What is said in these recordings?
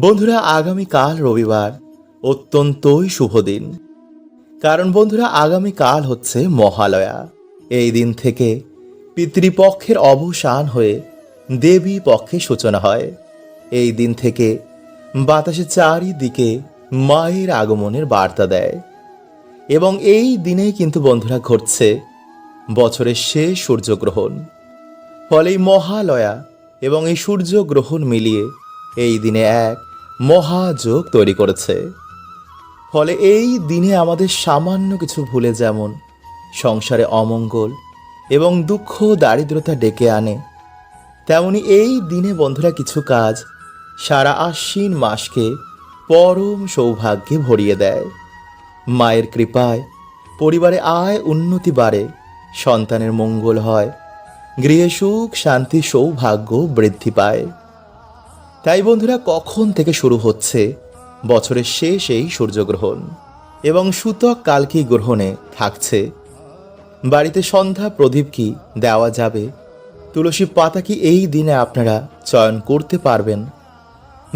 বন্ধুরা, আগামীকাল রবিবার। অত্যন্তই শুভ দিন। কারণ বন্ধুরা, আগামীকাল হচ্ছে মহালয়া। এই দিন থেকে পিতৃপক্ষের অবসান হয়ে দেবী পক্ষে সূচনা হয়। এই দিন থেকে বাতাসে চারিদিকে মায়ের আগমনের বার্তা দেয়। এবং এই দিনেই কিন্তু বন্ধুরা ঘটছে বছরের শেষ সূর্যগ্রহণ। ফলে এই মহালয়া এবং এই সূর্যগ্রহণ মিলিয়ে এই দিনে এক মহাযোগ তৈরি করেছে। ফলে এই দিনে আমাদের সামান্য কিছু ভুলে যেমন সংসারে অমঙ্গল এবং দুঃখ দারিদ্রতা ডেকে আনে, তেমনি এই দিনে বন্ধুরা কিছু কাজ সারা আশ্বিন মাসকে পরম সৌভাগ্যে ভরিয়ে দেয়। মায়ের কৃপায় পরিবারে আয় উন্নতি বাড়ে, সন্তানের মঙ্গল হয়, গৃহে সুখ, শান্তি, সৌভাগ্য বৃদ্ধি পায়। তাই বন্ধুরা, কখন থেকে শুরু হচ্ছে বছরের শেষ এই সূর্যগ্রহণ? এবং সূতক কালকি গ্রহণে থাকছে? বাড়িতে সন্ধ্যা প্রদীপ কি দেওয়া যাবে? তুলসী পাতা কি এই দিনে আপনারা চয়ন করতে পারবেন?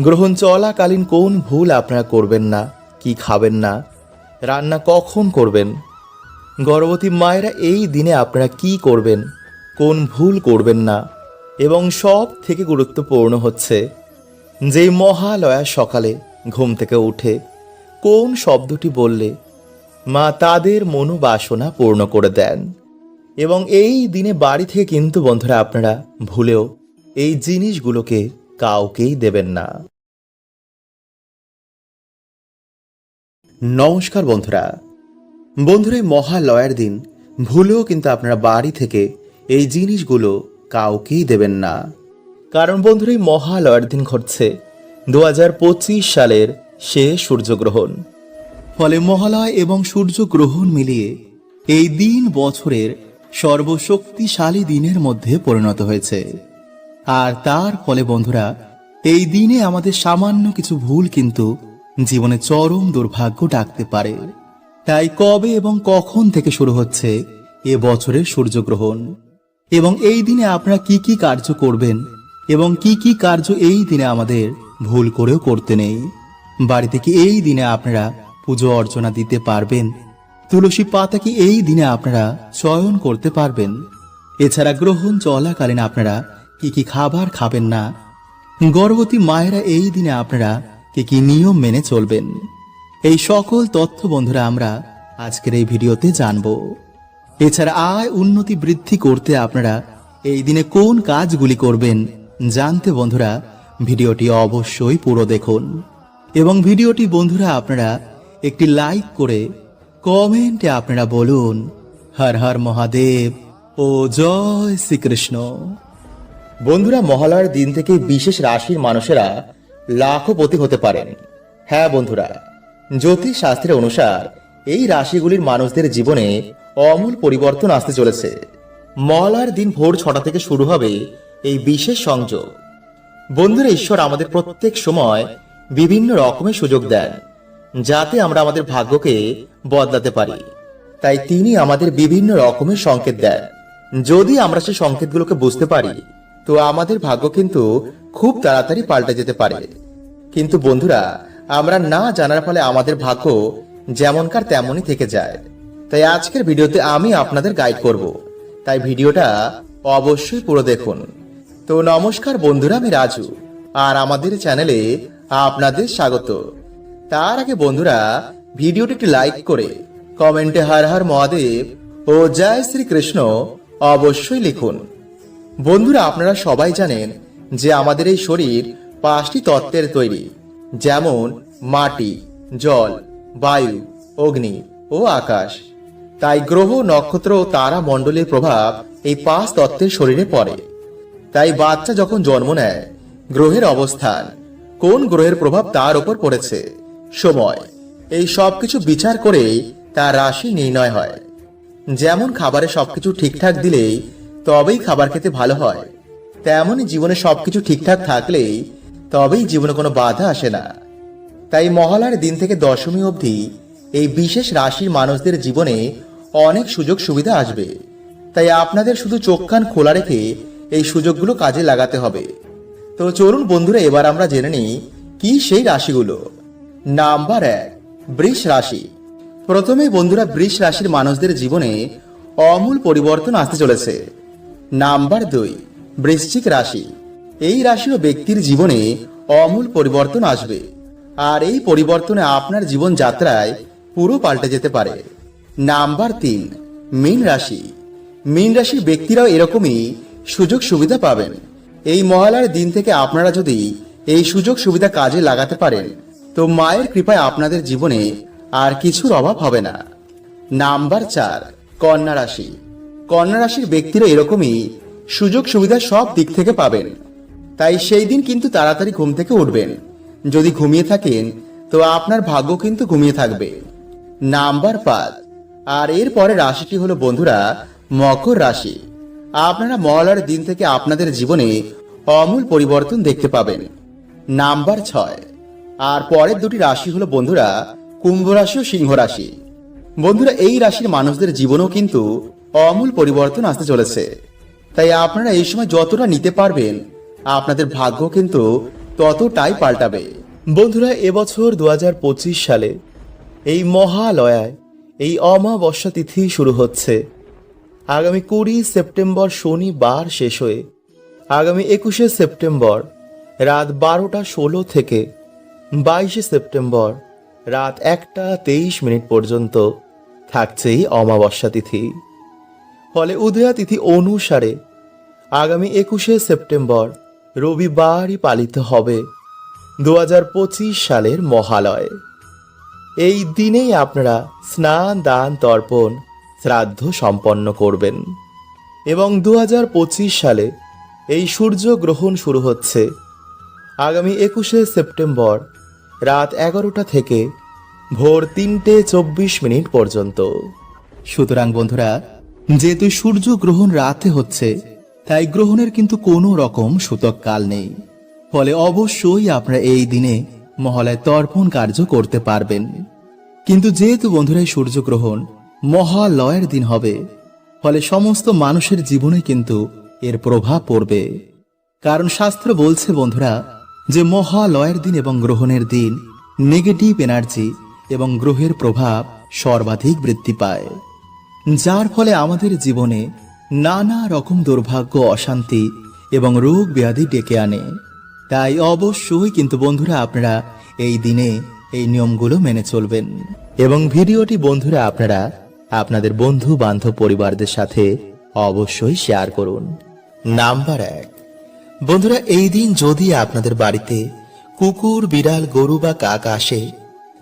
গ্রহণ চলাকালীন কোন ভুল আপনারা করবেন না? কি খাবেন না? রান্না কখন করবেন? গর্ভবতী মায়েরা এই দিনে আপনারা কি করবেন? কোন ভুল করবেন না? এবং সব থেকে গুরুত্বপূর্ণ হচ্ছে যে মহালয়া সকালে ঘুম থেকে উঠে, কোন শব্দটি বললে, মা তাদের মনোবাসনা পূর্ণ করে দেন। এবং এই দিনে বাড়ি থেকে কিন্তু বন্ধুরা আপনারা ভুলেও এই জিনিসগুলোকে কাউকেই দেবেন না। নমস্কার বন্ধুরা। বন্ধুরা মহালয়ার দিন ভুলেও কিন্তু আপনারা বাড়ি থেকে এই জিনিসগুলো কাউকেই দেবেন না। কারণ বন্ধুরা, এই মহালয়ার দিন ঘটছে। দু হাজার পঁচিশ সালের সে সূর্যগ্রহণ। ফলে মহালয় এবং সূর্যগ্রহণ মিলিয়ে এই দিন বছরের সর্বশক্তিশালী দিনের মধ্যে পরিণত হয়েছে। আর তার ফলে বন্ধুরা, এই দিনে আমাদের সামান্য কিছু ভুল কিন্তু জীবনে চরম দুর্ভাগ্য ডাকতে পারে। তাই কবে এবং কখন থেকে শুরু হচ্ছে এ বছরের সূর্যগ্রহণ? এবং এই দিনে আপনারা কি কি কার্য করবেন এবং কি কি কার্য এই দিনে আমাদের ভুল করেও করতে নেই। বাড়িতে কি এই দিনে আপনারা পুজো অর্চনা দিতে পারবেন? তুলসী পাতা কি এই দিনে আপনারা চয়ন করতে পারবেন? এছাড়া গ্রহণ চলাকালীন আপনারা কি কি খাবার খাবেন না? গর্ভবতী মায়েরা এই দিনে আপনারা কি কি নিয়ম মেনে চলবেন? এই সকল তথ্য বন্ধুরা, আমরা আজকের এই ভিডিওতে জানব। এছাড়া আয় উন্নতি বৃদ্ধি করতে আপনারা এই দিনে কোন কাজগুলি করবেন জানতে বন্ধুরা, ভিডিওটি অবশ্যই পুরো দেখুন। এবং ভিডিওটি বন্ধুরা, আপনারা একটি লাইক করে কমেন্টে আপনারা বলুন, হর হর মহাদেব ও জয় শ্রীকৃষ্ণ। বন্ধুরা, মহালয়ার দিন থেকে বিশেষ রাশির মানুষেরা লাখপতি হতে পারেন। হ্যাঁ বন্ধুরা, জ্যোতিষ শাস্ত্রের অনুসার এই রাশিগুলির মানুষদের জীবনে অমূল পরিবর্তন আসতে চলেছে। মহালয়ার দিন ভোর ছটা থেকে শুরু হবে এই বিশেষ সংযোগ। বন্ধুরা, ঈশ্বর আমাদের প্রত্যেক সময় বিভিন্ন রকমের সুযোগ দেন, যাতে আমরা আমাদের ভাগ্যকে বদলাতে পারি। তাই তিনি আমাদের বিভিন্ন রকমের সংকেত দেন। যদি আমরা সেই সংকেতগুলোকে বুঝতে পারি, তো আমাদের ভাগ্য কিন্তু খুব তাড়াতাড়ি পাল্টে যেতে পারে। কিন্তু বন্ধুরা, আমরা না জানার ফলে আমাদের ভাগ্য যেমনকার তেমনই থেকে যায়। তাই আজকের ভিডিওতে আমি আপনাদের গাইড করব। তাই ভিডিওটা অবশ্যই পুরো দেখুন। তো নমস্কার বন্ধুরা, আমি রাজু। আর আমাদের চ্যানেলে আপনাদের স্বাগত। তার আগে বন্ধুরা, ভিডিওটি একটি লাইক করে, কমেন্টে হর হর মহাদেব ও জয় শ্রীকৃষ্ণ অবশ্যই লিখুন। বন্ধুরা, আপনারা সবাই জানেন যে আমাদের এই শরীর পাঁচটি তত্ত্বের তৈরি, যেমন মাটি, জল, বায়ু, অগ্নি ও আকাশ। তাই গ্রহ, নক্ষত্র ও তারা মণ্ডলের প্রভাব এই পাঁচ তত্ত্বের শরীরে পড়ে। তাই বাচ্চা যখন জন্ম নেয়, গ্রহের অবস্থান, কোন গ্রহের প্রভাব তার উপর পড়েছে, সময়, এই সবকিছু বিচার করে তার রাশি নির্ণয় হয়। যেমন খাবারে সবকিছু ঠিকঠাক দিলেই তবেই খাবার খেতে ভালো হয় তেমনই জীবনে সবকিছু ঠিকঠাক থাকলেই তবেই জীবনে কোনো বাধা আসে না। তাই মহালয়ার দিন থেকে দশমী অবধি এই বিশেষ রাশির মানুষদের জীবনে অনেক সুযোগ সুবিধা আসবে। তাই আপনাদের শুধু চোখ কান খোলা রেখে এই সুযোগগুলো কাজে লাগাতে হবে। তো চলুন বন্ধুরা, এবার আমরা জেনে নিই কি সেই রাশিগুলো। নাম্বার এক, বৃষ রাশি। প্রথমে বন্ধুরা, বৃষ রাশির মানুষদের জীবনে অমূল পরিবর্তন আসতে চলেছে। নাম্বার দুই, বৃশ্চিক রাশি। এই রাশির ব্যক্তির জীবনে অমূল পরিবর্তন আসবে। আর এই পরিবর্তনে আপনার জীবন যাত্রায় পুরো পাল্টে যেতে পারে। নাম্বার তিন, মীন রাশি। মীন রাশির ব্যক্তিরাও এরকমই সুযোগ সুবিধা পাবেন। এই মহালয়ার দিন থেকে আপনারা যদি এই সুযোগ সুবিধা কাজে লাগাতে পারেন, তো মায়ের কৃপায় আপনাদের জীবনে আর কিছুর অভাব হবে না। নাম্বার চার, কন্যা রাশি। কন্যা রাশির ব্যক্তিরা এরকমই সুযোগ সুবিধা সব দিক থেকে পাবেন। তাই সেই দিন কিন্তু তাড়াতাড়ি ঘুম থেকে উঠবেন। যদি ঘুমিয়ে থাকেন, তো আপনার ভাগ্য কিন্তু ঘুমিয়ে থাকবে। নাম্বার পাঁচ, আর এর পরে রাশিটি হলো বন্ধুরা, মকর রাশি। আপনারা মহালয়ার দিন থেকে আপনাদের জীবনে অমূল পরিবর্তন দেখতে পাবেন। নাম্বার ছয়। আর পরের দুটি রাশি হলো বন্ধুরা, কুম্ভ রাশি ও সিংহ রাশি। বন্ধুরা, এই রাশির মানুষদের জীবনেও কিন্তু অমূল পরিবর্তন আসতে চলেছে। তাই আপনারা এই সময় যতটা নিতে পারবেন, আপনাদের ভাগ্য কিন্তু ততটাই পাল্টাবে। বন্ধুরা, এবছর দু হাজার পঁচিশ সালে এই মহালয়ায় এই অমাবস্যা তিথি শুরু হচ্ছে। আগামী কুড়ি সেপ্টেম্বর শনিবার শেষ হয়ে আগামী একুশে সেপ্টেম্বর রাত বারোটা ষোলো থেকে বাইশে সেপ্টেম্বর রাত একটা তেইশ মিনিট পর্যন্ত থাকছে এই অমাবস্যা তিথি। ফলে উদয়া তিথি অনুসারে আগামী একুশে সেপ্টেম্বর রবিবারই পালিত হবে দু হাজার পঁচিশ সালের মহালয়। এই দিনেই আপনারা স্নান, দান, তর্পণ শ্রাদ্ধ সম্পন্ন করবেন। এবং দু হাজার পঁচিশ সালে এই সূর্য গ্রহণ শুরু হচ্ছে। আগামী একুশে সেপ্টেম্বর রাত এগারোটা থেকে ভোর তিনটে চব্বিশ মিনিট পর্যন্ত। সুতরাং বন্ধুরা, যেহেতু সূর্য গ্রহণ রাতে হচ্ছে, তাই গ্রহণের কিন্তু কোনো রকম সূতক কাল নেই। ফলে অবশ্যই আপনারা এই দিনে মহালয় তর্পণ কার্য করতে পারবেন। কিন্তু যেহেতু বন্ধুরা সূর্যগ্রহণ মহালয়ের দিন হবে। ফলে সমস্ত মানুষের জীবনে কিন্তু এর প্রভাব পড়বে। কারণ শাস্ত্র বলছে, বন্ধুরা, যে মহালয়ের দিন এবং গ্রহণের দিন নেগেটিভ এনার্জি এবং গ্রহের প্রভাব সর্বাধিক বৃদ্ধি পায়। যার ফলে আমাদের জীবনে নানা রকম দুর্ভাগ্য, অশান্তি এবং রোগ ব্যাধি ডেকে আনে। তাই অবশ্যই কিন্তু, বন্ধুরা, আপনারা এই দিনে এই নিয়মগুলো মেনে চলবেন। এবং ভিডিওটি, বন্ধুরা, আপনারা আপনাদের বন্ধু, বান্ধব পরিবারদের সাথে অবশ্যই শেয়ার করুন। নাম্বার এক। বন্ধুরা, এই দিন যদি আপনাদের বাড়িতে কুকুর, বিড়াল, গরু বা কাক আসে,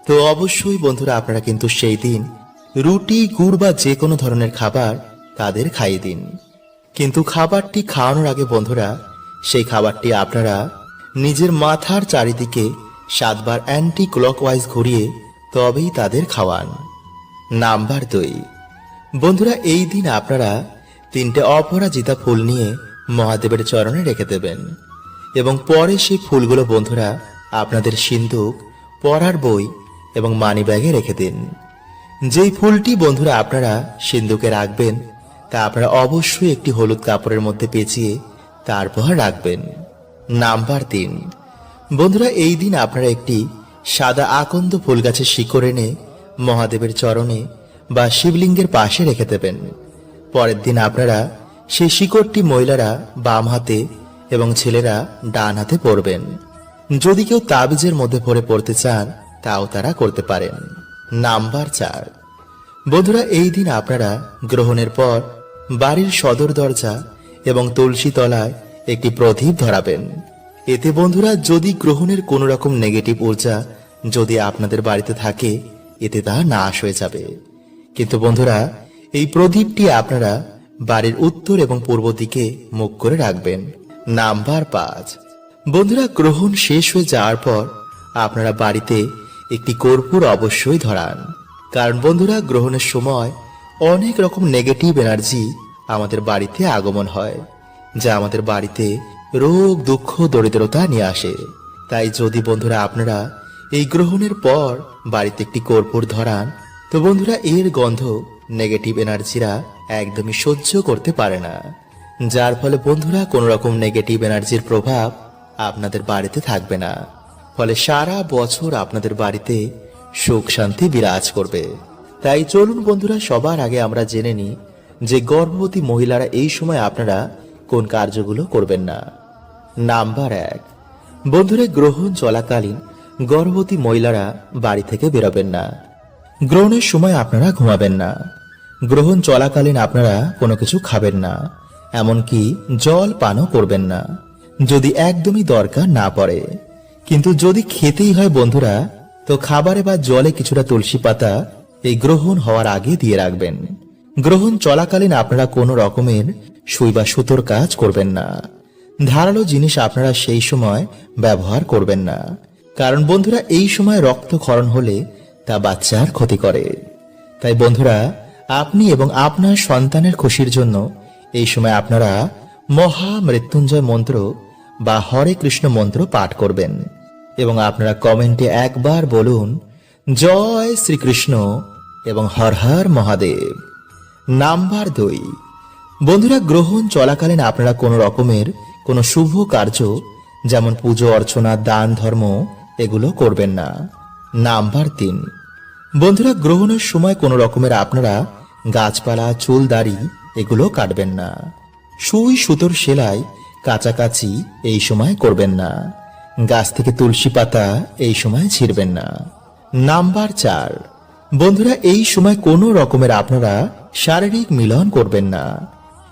তো অবশ্যই বন্ধুরা আপনারা কিন্তু সেই দিন রুটি, গুড় বা যে কোনো ধরনের খাবার তাদের খাইয়ে দিন। কিন্তু খাবারটি খাওয়ানোর আগে বন্ধুরা, সেই খাবারটি আপনারা নিজের মাথার চারিদিকে সাতবার অ্যান্টি ক্লকওয়াইজ ঘুরিয়ে তবেই তাদের খাওয়ান। নাম্বার দুই। বন্ধুরা, এই দিন আপনারা তিনটে অপরাজিতা ফুল নিয়ে মহাদেবের চরণে রেখে দেবেন। এবং পরে সেই ফুলগুলো বন্ধুরা আপনাদের সিন্দুক পড়ার বই এবং মানি ব্যাগে রেখে দিন। যেই ফুলটি বন্ধুরা আপনারা সিন্ধুকে রাখবেন, তা আপনারা অবশ্যই একটি হলুদ কাপড়ের মধ্যে পেঁচিয়ে তারপর রাখবেন। নাম্বার তিন। বন্ধুরা, এই দিন আপনারা একটি সাদা আকন্দ ফুল গাছের শিকড় এনে মহাদেবের চরণে বা শিবলিঙ্গের পাশে রেখে দেবেন। পরের দিন আপনারা সেই শিকড়টি মহিলারা বাম হাতে এবং ছেলেরা ডান হাতে পরবেন। যদি কেউ তাবিজের মধ্যে ভরে পড়তে চান, তাও তারা করতে পারেন। নাম্বার চার। বন্ধুরা, এই দিন আপনারা গ্রহণের পর বাড়ির সদর দরজা এবং তুলসী তলায় একটি প্রদীপ ধরাবেন। এতে বন্ধুরা, যদি গ্রহণের কোনো রকম নেগেটিভ ঊর্জা যদি আপনাদের বাড়িতে থাকে এতে তা নাশ হয়ে যাবে। কিন্তু বন্ধুরা, এই প্রদীপটি আপনারা বাড়ির উত্তর এবং পূর্ব দিকে মুখ করে রাখবেন। নাম্বার পাঁচ। বন্ধুরা, গ্রহণ শেষ হয়ে যাওয়ার পর আপনারা বাড়িতে একটি কর্পূর অবশ্যই ধরান। কারণ বন্ধুরা, গ্রহণের সময় অনেক রকম নেগেটিভ এনার্জি আমাদের বাড়িতে আগমন হয়, যা আমাদের বাড়িতে রোগ, দুঃখ, দরিদ্রতা নিয়ে আসে। তাই যদি বন্ধুরা, আপনারা এই গ্রহণের পর বাড়িতে একটি কর্পূর ধরান, তো বন্ধুরা এর গন্ধ নেগেটিভ এনার্জিরা একদমই সহ্য করতে পারে না। যার ফলে বন্ধুরা কোনো রকম নেগেটিভ এনার্জির প্রভাব আপনাদের বাড়িতে থাকবে না। ফলে সারা বছর আপনাদের বাড়িতে সুখ শান্তি বিরাজ করবে। তাই চলুন বন্ধুরা, সবার আগে আমরা জেনে নিই যে গর্ভবতী মহিলারা এই সময় আপনারা কোন কার্যগুলো করবেন না। নাম্বার এক, বন্ধুরা, গ্রহণ চলাকালীন গর্ভবতী মহিলারা বাড়ি থেকে বেরোবেন না। গ্রহণের সময় আপনারা ঘুমাবেন না। গ্রহণ চলাকালীন আপনারা কোনো কিছু খাবেন না, এমনকি জল পানও করবেন না, যদি একদমই দরকার না পড়ে। কিন্তু যদি খেতেই হয় বন্ধুরা, তো খাবারে বা জলে কিছুটা তুলসী পাতা এই গ্রহণ হওয়ার আগে দিয়ে রাখবেন। গ্রহণ চলাকালীন আপনারা কোনো রকমের সুই বা সুতোর কাজ করবেন না। ধারালো জিনিস আপনারা সেই সময় ব্যবহার করবেন না। কারণ বন্ধুরা, এই সময় রক্তক্ষরণ হলে তা বাচ্চার ক্ষতি করে। তাই বন্ধুরা, আপনি এবং আপনার সন্তানের খুশির জন্য এই সময় আপনারা মহা মৃত্যুঞ্জয় মন্ত্র বা হরে কৃষ্ণ মন্ত্র পাঠ করবেন। এবং আপনারা কমেন্টে একবার বলুন, জয় শ্রীকৃষ্ণ এবং হর হর মহাদেব। নাম্বার দুই। বন্ধুরা, গ্রহণ চলাকালীন আপনারা কোনো রকমের কোনো শুভ কার্য, যেমন পুজো, অর্চনা, দান, ধর্ম এগুলো করবেন না। নাম্বার তিন। বন্ধুরা, গ্রহণের সময় কোনো রকমের আপনারা গাছপালা, চুল, দাড়ি এগুলো কাটবেন না। সুই, সুতোর সেলাই কাছাকাছি এই সময় করবেন না। গাছ থেকে তুলসী পাতা এই সময় ছিঁড়বেন না। নাম্বার চার। বন্ধুরা, এই সময় কোনো রকমের আপনারা শারীরিক মিলন করবেন না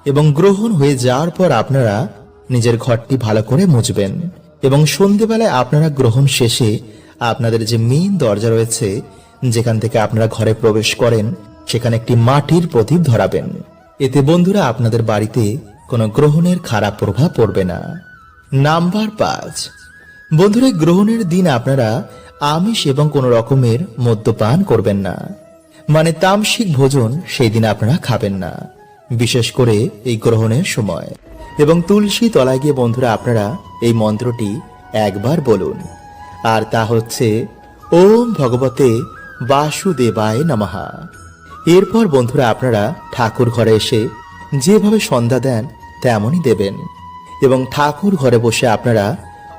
এবং গ্রহণ হয়ে যাওয়ার পর আপনারা নিজের ঘরটি ভালো করে মুছবেন। এবং সন্ধেবেলায় আপনারা গ্রহণ শেষে আপনাদের যে মেইন দরজা রয়েছে, যেখান থেকে আপনারা ঘরে প্রবেশ করেন, সেখানে একটি মাটির প্রদীপ ধরাবেন। এতে বন্ধুরা আপনাদের বাড়িতে কোনো গ্রহণের খারাপ প্রভাব পড়বে না। নাম্বার পাঁচ। বন্ধুরা, গ্রহণের দিন আপনারা আমিষ এবং কোনো রকমের মদ্যপান করবেন না। মানে তামসিক ভোজন সেই দিন আপনারা খাবেন না। বিশেষ করে এই গ্রহণের সময়। এবং তুলসী তলায় গিয়ে বন্ধুরা আপনারা এই মন্ত্রটি একবার বলুন। আর তা হচ্ছে, ওম ভগবতে বাসুদেবায় নমহা এরপর বন্ধুরা আপনারা ঠাকুর ঘরে এসে যেভাবে সন্ধ্যা দেন, তেমনই দেবেন। এবং ঠাকুর ঘরে বসে আপনারা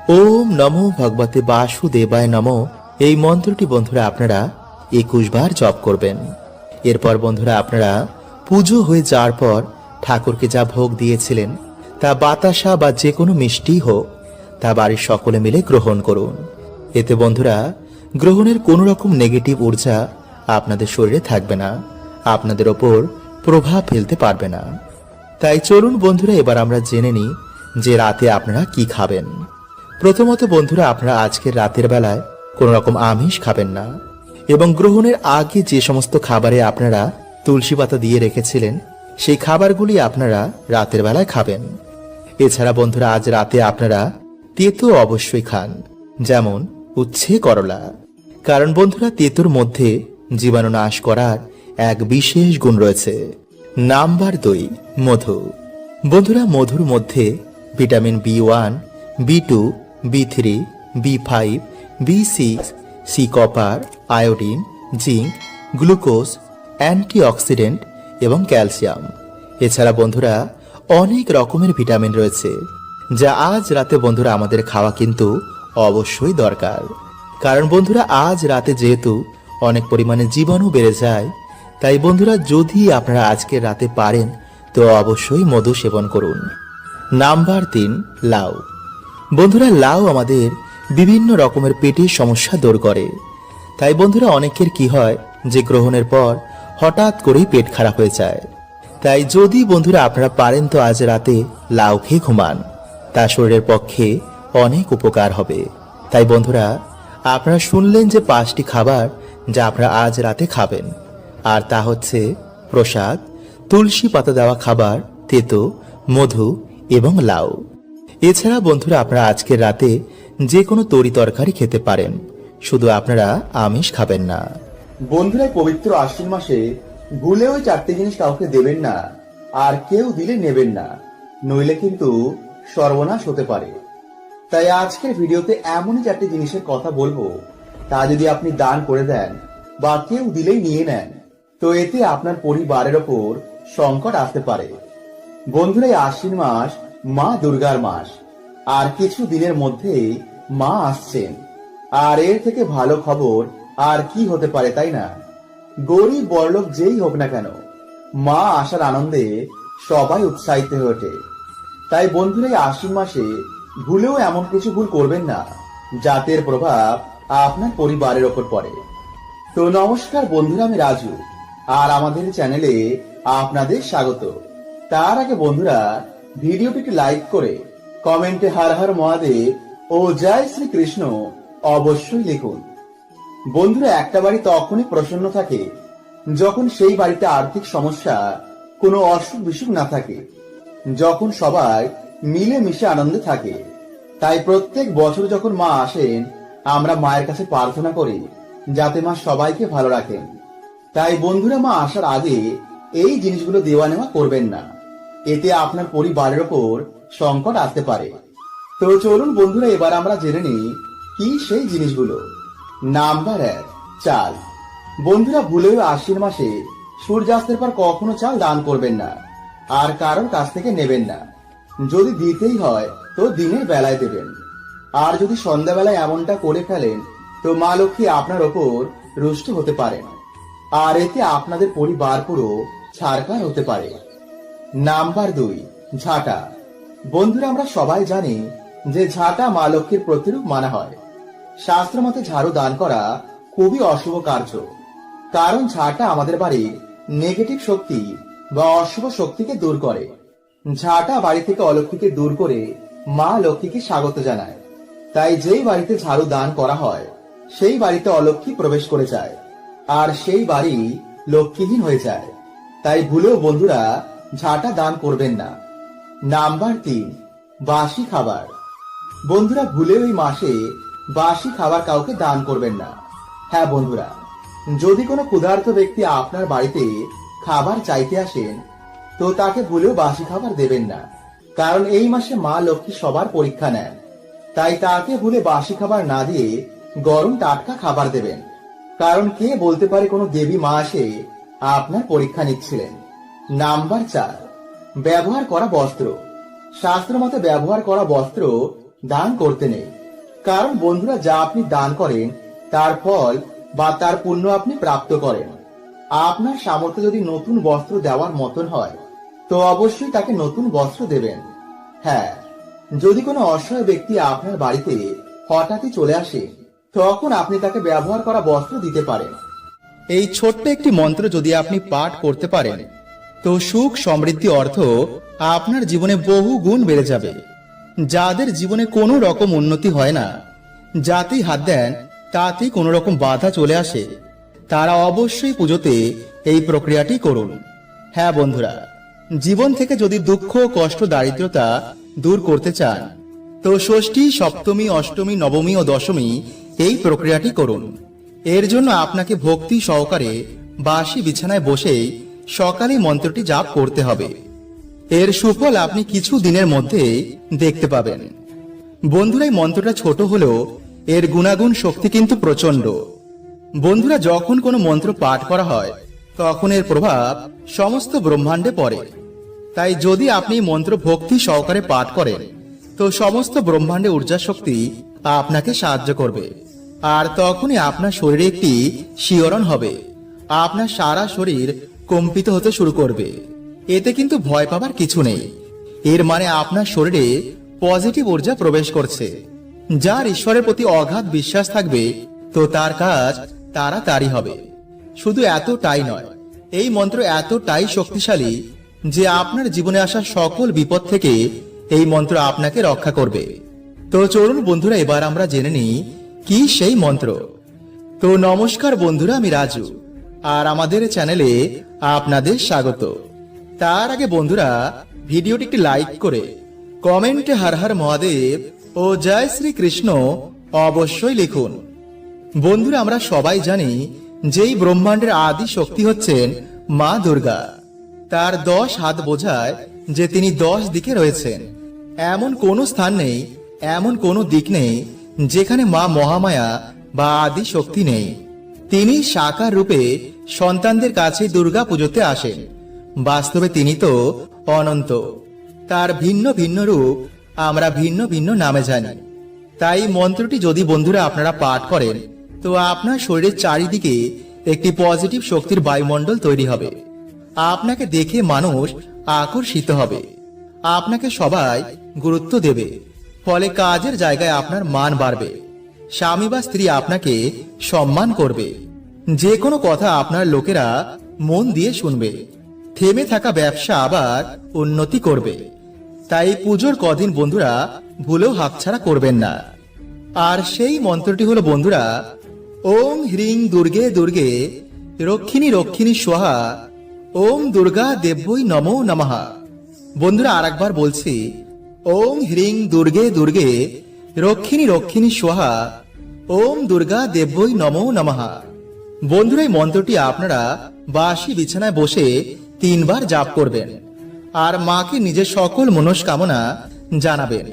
ওম নমো ভগবতে বাসুদেবায় নম এই মন্ত্রটি বন্ধুরা আপনারা একুশ বার জপ করবেন। এরপর বন্ধুরা আপনারা পুজো হয়ে যাওয়ার পর ঠাকুরকে যা ভোগ দিয়েছিলেন তা বাতাসা বা যে কোনো মিষ্টি হোক, তা বাড়ির সকলে মিলে গ্রহণ করুন। এতে বন্ধুরা, গ্রহণের কোনো রকম নেগেটিভ ঊর্জা আপনাদের শরীরে থাকবে না, আপনাদের ওপর প্রভাব ফেলতে পারবে না। তাই চলুন বন্ধুরা, এবার আমরা জেনে নিই যে রাতে আপনারা কি খাবেন। প্রথমত বন্ধুরা, আপনারা আজকের রাতের বেলায় কোনো রকম আমিষ খাবেন না। এবং গ্রহণের আগে যে সমস্ত খাবারে আপনারা তুলসী পাতা দিয়ে রেখেছিলেন, সেই খাবারগুলি আপনারা রাতের বেলায় খাবেন। এছাড়া বন্ধুরা, আজ রাতে আপনারা তেতো অবশ্যই খান, যেমন উচ্ছে করলা। কারণ বন্ধুরা, তেতুর মধ্যে জীবাণু নাশ করার এক বিশেষ গুণ রয়েছে, নাম্বার দুই, মধু। বন্ধুরা, মধুর মধ্যে vitamin B one, B two, B three, B five, B six, C copper, iodine, zinc, glucose, antioxidant এবং ক্যালসিয়াম। এছাড়া বন্ধুরা অনেক রকমের ভিটামিন রয়েছে, যা আজ রাতে বন্ধুরা আমাদের খাওয়া কিন্তু অবশ্যই দরকার। কারণ বন্ধুরা, আজ রাতে যেহেতু অনেক পরিমাণে জীবাণু বেড়ে যায়, তাই বন্ধুরা যদি আপনারা আজকে রাতে পারেন, তো অবশ্যই মধু সেবন করুন। নাম্বার তিন, লাউ। বন্ধুরা, লাউ আমাদের বিভিন্ন রকমের পেটের সমস্যা দূর করে। তাই বন্ধুরা, অনেকের কি হয় যে গ্রহণের পর হঠাৎ করেই পেট খারাপ হয়ে যায়। তাই যদি বন্ধুরা আপনারা পারেন তো আজ রাতে লাউ খেয়ে ঘুমান। তা শরীরের পক্ষে অনেক উপকার হবে। তাই বন্ধুরা, আপনারা শুনলেন যে পাঁচটি খাবার যা আপনারা আজ রাতে খাবেন। আর তা হচ্ছে প্রসাদ, তুলসী পাতা দেওয়া খাবার, তেতো, মধু এবং লাউ। এছাড়া বন্ধুরা, আপনারা আজকের রাতে যে কোনো তরি তরকারি খেতে পারেন। শুধু আপনারা আমিষ খাবেন না। বন্ধুরা, পবিত্র আশ্বিন মাসে ভুলেও ওই চারটে জিনিস কাউকে দেবেন না, আর কেউ দিলে নেবেন না, নইলে কিন্তু সর্বনাশ হতে পারে। তাই আজকের ভিডিওতে এমনই চারটি জিনিসের কথা বলব, তা যদি আপনি দান করে দেন বা কেউ দিলেই নিয়ে নেন, তো এতে আপনার পরিবারের ওপর সংকট আসতে পারে। বন্ধুরা আশ্বিন মাস মা দুর্গার মাস, আর কিছু দিনের মধ্যেই মা আসছেন। আর এর থেকে ভালো খবর আর কি হতে পারে তাই না? গরিব বড়লোক যেই হোক না কেন, মা আসার আনন্দে সবাই উৎসাহিত হয়ে ওঠে। তাই বন্ধুরা, এই আশ্বিন মাসে ভুলেও এমন কিছু ভুল করবেন না, জাতের প্রভাব আপনার পরিবারের ওপর পড়ে। তো নমস্কার বন্ধুরা, আমি রাজু, আর আমাদের চ্যানেলে আপনাদের স্বাগত। তার আগে বন্ধুরা, ভিডিওটিকে লাইক করে কমেন্টে হর হর মহাদেব ও জয় শ্রী কৃষ্ণ অবশ্যই লিখুন। বন্ধুরা, একটা বাড়ি তখনই প্রসন্ন থাকে। যখন সেই বাড়িতে আর্থিক সমস্যা, কোনো অসুখ বিসুখ না থাকে, যখন সবাই মিলে মিশে আনন্দে থাকে, তাই প্রত্যেক বছর যখন মা আসেন, আমরা মায়ের কাছে প্রার্থনা করি, যাতে মা সবাইকে ভালো রাখেন। তাই বন্ধুরা, মা আসার আগে এই জিনিসগুলো দেওয়া নেওয়া করবেন না। এতে আপনার পরিবারের ওপর সংকট আসতে পারে। তো চলুন বন্ধুরা, এবার আমরা জেনে নিই কি সেই জিনিসগুলো। নাম্বার এক, চাল। বন্ধুরা, ভুলেও আশ্বিন মাসে সূর্যাস্তের পর কখনো চাল দান করবেন না। আর কারোর কাছ থেকে নেবেন না। যদি দিতেই হয়, তো দিনের বেলায় দেবেন। আর যদি সন্ধ্যাবেলায় এমনটা করে ফেলেন, তো মা লক্ষ্মী আপনার ওপর রুষ্ট হতে পারেন। আর এতে আপনাদের পরিবার পুরো ছাড়কার হতে পারে। নাম্বার দুই, ঝাঁটা। বন্ধুরা, আমরা সবাই জানি যে ঝাঁটা মা লক্ষ্মীর প্রতিরূপ মানা হয়। শাস্ত্র মতে ঝাড়ু দান করা খুবই অশুভ কার্য। কারণ ঝাঁটা আমাদের বাড়ির নেগেটিভ শক্তি বা অশুভ শক্তিকে দূর করে। ঝাঁটা বাড়ি থেকে অলক্ষীকে দূর করে মা লক্ষ্মীকে স্বাগত জানায়। তাই যেই বাড়িতে ঝাড়ু দান করা হয়, সেই বাড়িতে অলক্ষী প্রবেশ করে যায়। আর সেই বাড়ি লক্ষ্মীহীন হয়ে যায়। তাই ভুলেও বন্ধুরা ঝাঁটা দান করবেন না। নাম্বার তিন, বাসি খাবার। বন্ধুরা ভুলেও এই মাসে বাসি খাবার কাউকে দান করবেন না। হ্যাঁ বন্ধুরা, যদি কোনো ক্ষুধার্ত ব্যক্তি আপনার বাড়িতে খাবার চাইতে আসেন, তো তাকে ভুলেও বাসি খাবার দেবেন না, কারণ এই মাসে মা লক্ষ্মী সবার পরীক্ষা নেন। তাই তাকে ভুলে বাসি খাবার না দিয়ে গরম টাটকা খাবার দেবেন, কারণ কে বলতে পারে কোনো দেবী মা এসে আপনার পরীক্ষা নিচ্ছিলেন। নাম্বার চার, ব্যবহার করা বস্ত্র। শাস্ত্র মতে ব্যবহার করা বস্ত্র দান করতে নেই। কারণ বন্ধুরা যা আপনি দান করেন, তার ফল বা তার পুণ্য আপনি প্রাপ্ত করেন। আপনার সামর্থ্য যদি নতুন বস্ত্র দেওয়ার মতন হয়, তো অবশ্যই তাকে নতুন বস্ত্র দেবেন। হ্যাঁ যদি কোনো অসহায় ব্যক্তি আপনার বাড়িতে হঠাৎই চলে আসে, তখন আপনি তাকে ব্যবহার করা বস্ত্র দিতে পারেন। এই ছোট্ট একটি মন্ত্র যদি আপনি পাঠ করতে পারেন, তো সুখ সমৃদ্ধি অর্থ আপনার জীবনে বহু গুণ বেড়ে যাবে। যাদের জীবনে কোনো রকম উন্নতি হয় না। যাতেই হাত দেন, তাতেই কোনো রকম বাধা চলে আসে। তারা অবশ্যই পুজোতে এই প্রক্রিয়াটি করুন। হ্যাঁ বন্ধুরা, জীবন থেকে যদি দুঃখ, কষ্ট, দারিদ্রতা দূর করতে চান, তো ষষ্ঠী, সপ্তমী, অষ্টমী, নবমী ও দশমী এই প্রক্রিয়াটি করুন। এর জন্য আপনাকে ভক্তি সহকারে বাসি বিছানায় বসেই সকালে মন্ত্রটি জাপ করতে হবে। এর সুফল আপনি কিছু দিনের মধ্যে দেখতে পাবেন। বন্ধুরা, এই মন্ত্রটা ছোট হলেও এর গুণাগুণ শক্তি কিন্তু প্রচণ্ড বন্ধুরা, যখন কোনো মন্ত্র পাঠ করা হয়, তখন এর প্রভাব সমস্ত ব্রহ্মাণ্ডে পড়ে। তাই যদি আপনি মন্ত্র ভক্তি সহকারে পাঠ করেন, তো সমস্ত ব্রহ্মাণ্ডে ঊর্জা শক্তি আপনাকে সাহায্য করবে। আর তখনই আপনার শরীরে একটি শিহরণ হবে। আপনার সারা শরীর কম্পিত হতে শুরু করবে। এতে কিন্তু ভয় পাবার কিছু নেই। এর মানে আপনার শরীরে পজিটিভ ঊর্জা প্রবেশ করছে। যার ঈশ্বরের প্রতি অগাধ বিশ্বাস থাকবে, তো তার কাজ তাড়াতাড়ি হবে। শুধু এতটাই নয়, এই মন্ত্র এতটাই শক্তিশালী যে আপনার জীবনে আসা সকল বিপদ থেকে এই মন্ত্র আপনাকে রক্ষা করবে। তো চলুন বন্ধুরা, এবার আমরা জেনে নিই কি সেই মন্ত্র। তো নমস্কার বন্ধুরা, আমি রাজু, আর আমাদের চ্যানেলে আপনাদের স্বাগত। তার আগে বন্ধুরা, ভিডিওটি একটি লাইক করে, কমেন্টে হর হর মহাদেব ও জয় শ্রী কৃষ্ণ অবশ্যই লিখুন। বন্ধুরা, আমরা সবাই জানি যেই ব্রহ্মাণ্ডের আদি শক্তি হচ্ছেন মা দুর্গা। তার দশ হাত বোঝায় যে তিনি দশ দিকে রয়েছেন। এমন কোনো স্থান নেই, এমন কোনো দিক নেই, যেখানে মা মহামায়া বা আদি শক্তি নেই। তিনি সাকার রূপে সন্তানদের কাছে দুর্গা পুজোতে আসেন। বাস্তবে তিনি তো অনন্ত। তার ভিন্ন ভিন্ন রূপ আমরা ভিন্ন ভিন্ন নামে জানি। তাই মন্ত্রটি যদি বন্ধুরা আপনারা পাঠ করেন, তো আপনার শরীরের চারিদিকে একটি পজিটিভ শক্তির বায়ুমণ্ডল তৈরি হবে। আপনাকে দেখে মানুষ আকর্ষিত হবে। আপনাকে সবাই গুরুত্ব দেবে। ফলে কাজের জায়গায় আপনার মান বাড়বে। স্বামী বা স্ত্রী আপনাকে সম্মান করবে। যে কোনো কথা আপনার লোকেরা মন দিয়ে শুনবে। থেমে থাকা ব্যবসা আবার উন্নতি করবে। তাই পুজোর কদিন বন্ধুরা ভুলেও হাতছাড়া করবেন না। আর সেই মন্ত্রটি হলো, বন্ধুরা, ওম হ্রিং দুর্গে দুর্গে, রক্ষিণী রক্ষিণী সোহা, ওম দুর্গা দেব্যই নমো নমহা বন্ধুরা, আরেকবার বলছি, ওম হ্রিং দুর্গে দুর্গে, রক্ষিণী রক্ষিণী সোহা, ওম দুর্গা দেব্যই নমো নমহা বন্ধুরা, এই মন্ত্রটি আপনারা বাসি বিছানায় বসে তিনবার জাপ করবেন। আর মাকে নিজের সকল মনস্কামনা জানাবেন।